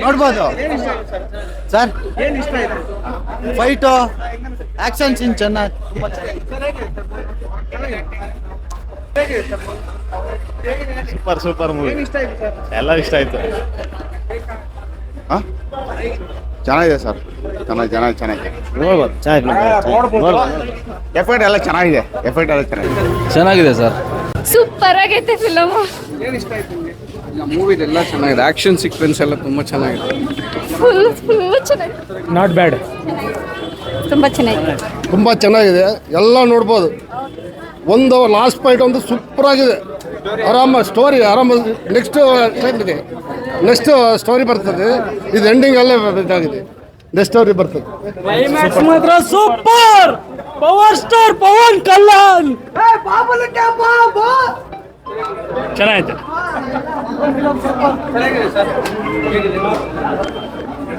ನೋಡ್ಬೋದು ಸರ್ ಏನು ಇಷ್ಟ ಇದೆ ಫೈಟು ಆಕ್ಷನ್ ಸೀನ್ ಚೆನ್ನಾಗಿ ಸೂಪರ್ ಸೂಪರ್ ಮೂವಿ ಎಲ್ಲ ಇಷ್ಟ ಆಯ್ತು. ಚೆನ್ನಾಗಿದೆ ಸರ್. ಚೆನ್ನಾಗಿ ಚೆನ್ನಾಗಿ ಚೆನ್ನಾಗಿದೆ ನೋಡ್ಬೋದು. ಎಫೆಕ್ಟ್ ಎಲ್ಲ ಚೆನ್ನಾಗಿದೆ. ಎಫೆಕ್ಟ್ ಎಲ್ಲ ಚೆನ್ನಾಗಿದೆ. ಚೆನ್ನಾಗಿದೆ ಸರ್. ಸೂಪರ್ ಆಗೈತೆ ಫಿಲಮ್ ಏನ್ ಇಷ್ಟ ಆಯ್ತು ನಿಮ್ಗೆ? ಮೂವಿ ಎಲ್ಲ ಚೆನ್ನಾಗಿದೆ. ಆಕ್ಷನ್ ಸೀಕ್ವೆನ್ಸ್ ಎಲ್ಲ ತುಂಬಾ ಚೆನ್ನಾಗಿದೆ. ಫುಲ್ ಫುಲ್ ಚೆನ್ನಾಗಿದೆ. ನಾಟ್ ಬ್ಯಾಡ್ ತುಂಬ ಚೆನ್ನಾಗಿದೆ. ತುಂಬ ಚೆನ್ನಾಗಿದೆ. ಎಲ್ಲ ನೋಡ್ಬೋದು. ಒಂದು ಲಾಸ್ಟ್ ಪಾಯಿಂಟ್ ಒಂದು ಸೂಪರ್ ಆಗಿದೆ. ಆರಾಮ ಸ್ಟೋರಿ ಆರಾಮ ನೆಕ್ಸ್ಟ್ ಇದೆ ನೆಕ್ಸ್ಟ್ ಸ್ಟೋರಿ ಬರ್ತದೆ. ಇದು ಎಂಡಿಂಗ್ ಅಲ್ಲೇ ಇದಾಗಿದೆ. ನೆಕ್ಸ್ಟ್ ಸ್ಟೋರಿ ಬರ್ತದೆ. ಮಾತ್ರ super power star Pawan Kalyan! ಚೆನ್ನಾಯ್ತು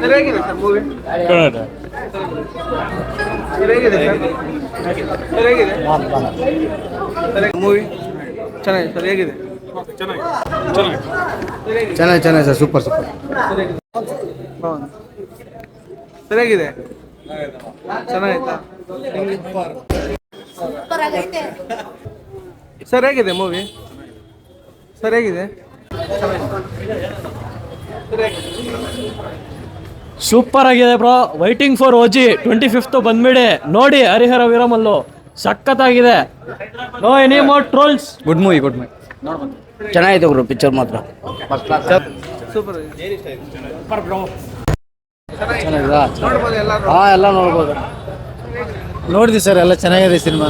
ಚೆನ್ನಾಗಿದೆ. ಮೂವಿ ಹೇಗಿದೆ ಸರ್? ಮೂವಿ ಚೆನ್ನಾಗಿದೆ ಸರ್ ಹೇಗಿದೆ? ಚೆನ್ನಾಗಿ ಚೆನ್ನಾಗಿ ಸರ್ ಸೂಪರ್ ಸೂಪರ್ ಸರಿಯಾಗಿದೆ ಚೆನ್ನಾಗಿತ್ತಾ ಸರ್ ಹೇಗಿದೆ ಮೂವಿ ಸರಿಯಾಗಿದೆ ಸೂಪರ್ ಆಗಿದೆ bro waiting for OG twenty fifth ಬಂದ್ಬಿಡಿ. ನೋಡಿ ಹರಿಹರ ವೀರಮಲ್ಲು. ಸಖತ್ತಾಗಿದೆ. No any more trolls good movie good movie ಚೆನ್ನಾಗಿದೆ ಗುರು ಪಿಕ್ಚರ್ ಮಾತ್ರ. ಸೂಪರ್ ಚೆನ್ನಾಗಿದೆ ನೋಡ್ಬೋದು ಎಲ್ಲರೂ ಹಾಂ ಎಲ್ಲ ನೋಡ್ಬೋದು. ನೋಡಿದ್ವಿ ಸರ್ ಎಲ್ಲ ಚೆನ್ನಾಗಿದೆ ಸಿನಿಮಾ.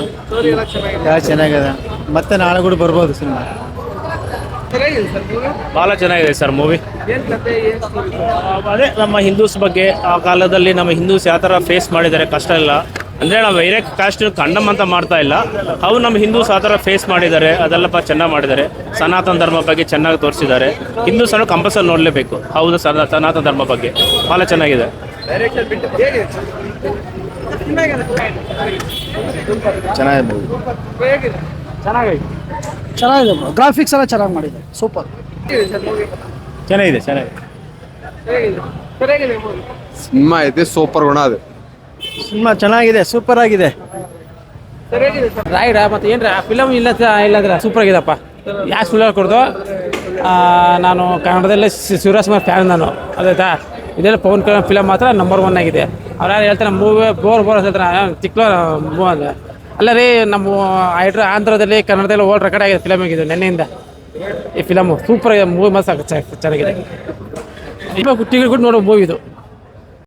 ಚೆನ್ನಾಗಿದೆ. ಮತ್ತೆ ನಾಳೆ ಕೂಡ ಬರ್ಬೋದು ಸಿನಿಮಾ ಸರ್ ಹೇಗಿದೆ ಸರ್ ಮೂವಿ ಭಾಳ ಚೆನ್ನಾಗಿದೆ ಸರ್ ಮೂವಿ. ಅದೇ ನಮ್ಮ ಹಿಂದೂಸ್ ಬಗ್ಗೆ ಆ ಕಾಲದಲ್ಲಿ ನಮ್ಮ ಹಿಂದೂಸ್ ಯಾವ ಥರ ಫೇಸ್ ಮಾಡಿದ್ದಾರೆ ಕಷ್ಟ ಇಲ್ಲ. ಅಂದರೆ ನಾವು ಬೇರೆ ಕಾಸ್ಟ್ ಕಂಡಮ್ ಅಂತ ಮಾಡ್ತಾ ಇಲ್ಲ. ಅವ್ರು ನಮ್ಮ ಹಿಂದೂಸ್ ಆ ಥರ ಫೇಸ್ ಮಾಡಿದ್ದಾರೆ. ಅದೆಲ್ಲಪ್ಪ ಚೆನ್ನಾಗಿ ಮಾಡಿದ್ದಾರೆ. ಸನಾತನ ಧರ್ಮ ಬಗ್ಗೆ ಚೆನ್ನಾಗಿ ತೋರಿಸಿದ್ದಾರೆ. ಹಿಂದೂಸ್ ಅನ್ನೋ ಕಂಪಲ್ಸರಿ ನೋಡಲೇಬೇಕು. ಹೌದು ಸರ್ ಸನಾತನ ಧರ್ಮ ಬಗ್ಗೆ. ಭಾಳ ಚೆನ್ನಾಗಿದೆ. ಚೆನ್ನಾಗಿದೆ ಬಿಟ್ಟು ಹೇಗಿದೆ? ಸರ್ ಚೆನ್ನಾಗಿದೆ ಗ್ರಾಫಿಕ್ಸ್ ಎಲ್ಲ ಚೆನ್ನಾಗಿ ಮಾಡಿದೆ ಸೂಪರ್ ಚೆನ್ನಾಗಿದೆ ಚೆನ್ನಾಗಿದೆ. ಸಿನಿಮಾ ಇದೆ ಸೂಪರ್ ಗುಣ ಅದು. ಸಿನಿಮಾ ಚೆನ್ನಾಗಿದೆ ಸೂಪರ್ ಆಗಿದೆ. ರೈಡ್ ಮತ್ತೆ ಏನ್ರ ಫಿಲಮ್ ಇಲ್ಲ ಇಲ್ಲದ್ರ ಸೂಪರ್ ಆಗಿದಪ್ಪ. ಯಾಕೆ ಸುಳ್ಳು ಕೊಡ್ದು? ನಾನು ಕನ್ನಡದಲ್ಲೇ ಶಿ- ಶಿವರಾಜ್ ಕುಮಾರ್ ಫ್ಯಾನ್ ನಾನು. ಅದಾಯ್ತಾ ಇದೆಲ್ಲ ಪವನ್ ಕಲ್ಯಾಣ್ ಫಿಲಮ್ ಮಾತ್ರ ನಂಬರ್ ಒನ್ ಆಗಿದೆ. ಅವ್ರು ಯಾರು ಹೇಳ್ತಾರೆ ಮೂವಿ ಬೋರ್ ಬೋರ್ ಅಂತ ಹೇಳ್ತಾರೆ ಚಿಕ್ಕ ಮೂವ್ ಅಂತ ಅಲ್ಲ ರೀ, ನಮ್ಮ ಹೈಡ್ರ ಆಂಧ್ರದಲ್ಲಿ, ಕನ್ನಡದಲ್ಲಿ ಓಲ್ಡ್ ರೆಕಾರ್ಡ್ ಆಗಿದೆ ಫಿಲಮ್ ಆಗಿದೆ ನೆನ್ನೆಯಿಂದ. ಈ ಫಿಲಮು ಸೂಪರ್ ಆಗಿದೆ ಮೂವಿ ಮಸ್ತ್ ಚೆನ್ನಾಗಿದೆ. ಟಿಕೆಟ್ ಕೊಟ್ಟು ನೋಡೋ ಮೂವಿ ಇದು.